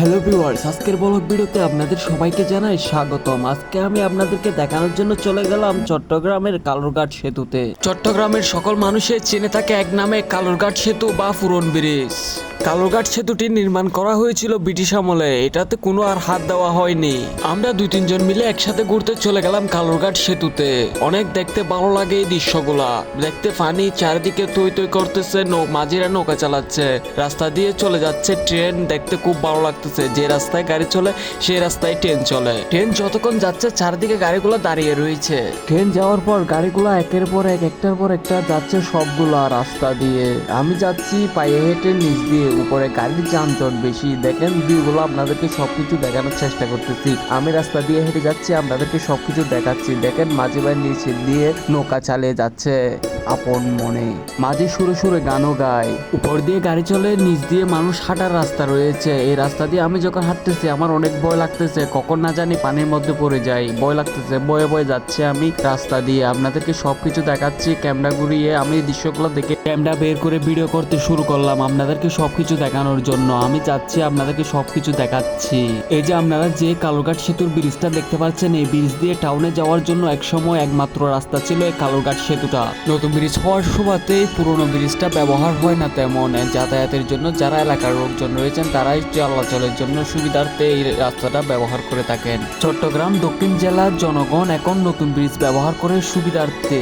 Hello viewers আজকের blog ভিডিওতে আপনাদের সবাইকে জানাই স্বাগতম। আজকে আমি আপনাদেরকে দেখানোর জন্য চলে গেলাম চট্টগ্রামের কালুরঘাট সেতুতে। চট্টগ্রামের সকল মানুষের চেনে থাকে এক নামে কালুরঘাট সেতু বা পুরন ব্রিজ। কালুরঘাট সেতুটি নির্মাণ করা হয়েছিল ব্রিটিশ আমলে। এটাতে কোনো আর হাত দেওয়া হয়নি। আমরা দুই তিনজন মিলে একসাথে ঘুরতে চলে গেলাম কালুরঘাট সেতুতে। অনেক দেখতে ভালো লাগে এই দৃশ্যগুলা। দেখতে ফানি চারিদিকে তৈ তৈ করতেছে মাঝিরা নৌকা চালাচ্ছে। রাস্তা দিয়ে চলে যাচ্ছে ট্রেন, দেখতে খুব ভালো লাগতেছে। যে রাস্তায় গাড়ি চলে সেই রাস্তায় ট্রেন চলে। ট্রেন যতক্ষণ যাচ্ছে, চারিদিকে গাড়িগুলো দাঁড়িয়ে রয়েছে। ট্রেন যাওয়ার পর গাড়িগুলো একের পর এক, একটার পর একটা যাচ্ছে সবগুলা রাস্তা দিয়ে। আমি যাচ্ছি পায়ে হেঁটে নিচ দিয়ে। উপরে গাড়ির যানজট বেশি। দেখেন, ভিউগুলো আপনাদেরকে সবকিছু দেখানোর চেষ্টা করতেছি। আমি রাস্তা দিয়ে হেঁটে যাচ্ছি, আপনাদেরকে সবকিছু দেখাচ্ছি। দেখেন মাঝে ভাই নিচে দিয়ে নৌকা চালিয়ে যাচ্ছে। আপন মনে। মাঝে সুরে সুরে গানও গায়। উপর দিয়ে গাড়ি চলে, নিচ দিয়ে মানুষ হাঁটার রাস্তা রয়েছে। এই রাস্তা দিয়ে আমি যখন হাঁটতেছি, আমার অনেক ভয় লাগতেছে। কখন না জানি পানির মধ্যে পড়ে যাই। ভয় লাগতেছে বয়ে বয়ে যাচ্ছে আমি রাস্তা দিয়ে। আপনাদেরকে সবকিছু দেখাচ্ছি, ক্যামেরা ঘুরিয়ে আমি দৃশ্যগুলো দেখে ক্যামেরা বের করে ভিডিও করতে শুরু করলাম আপনাদেরকে সবকিছু দেখানোর জন্য। আমি যাচ্ছি, আপনাদেরকে সবকিছু দেখাচ্ছি। এই যে আপনারা যে কালুরঘাট সেতুর ব্রিজটা দেখতে পাচ্ছেন, এই ব্রিজ দিয়ে টাউনে যাওয়ার জন্য একসময় একমাত্র রাস্তা ছিল এই কালুরঘাট সেতুটা। নতুন ব্রিজ হওয়ার সুবাদে পুরনো ব্রিজটা ব্যবহার হয় না তেমন। যাতায়াতের জন্য যারা এলাকার লোকজন রয়েছেন, তারাই চলাচলের জন্য সুবিধার্থে এই রাস্তাটা ব্যবহার করে থাকেন। চট্টগ্রাম দক্ষিণ জেলার জনগণ এখন নতুন ব্রিজ ব্যবহার করে সুবিধার্থে।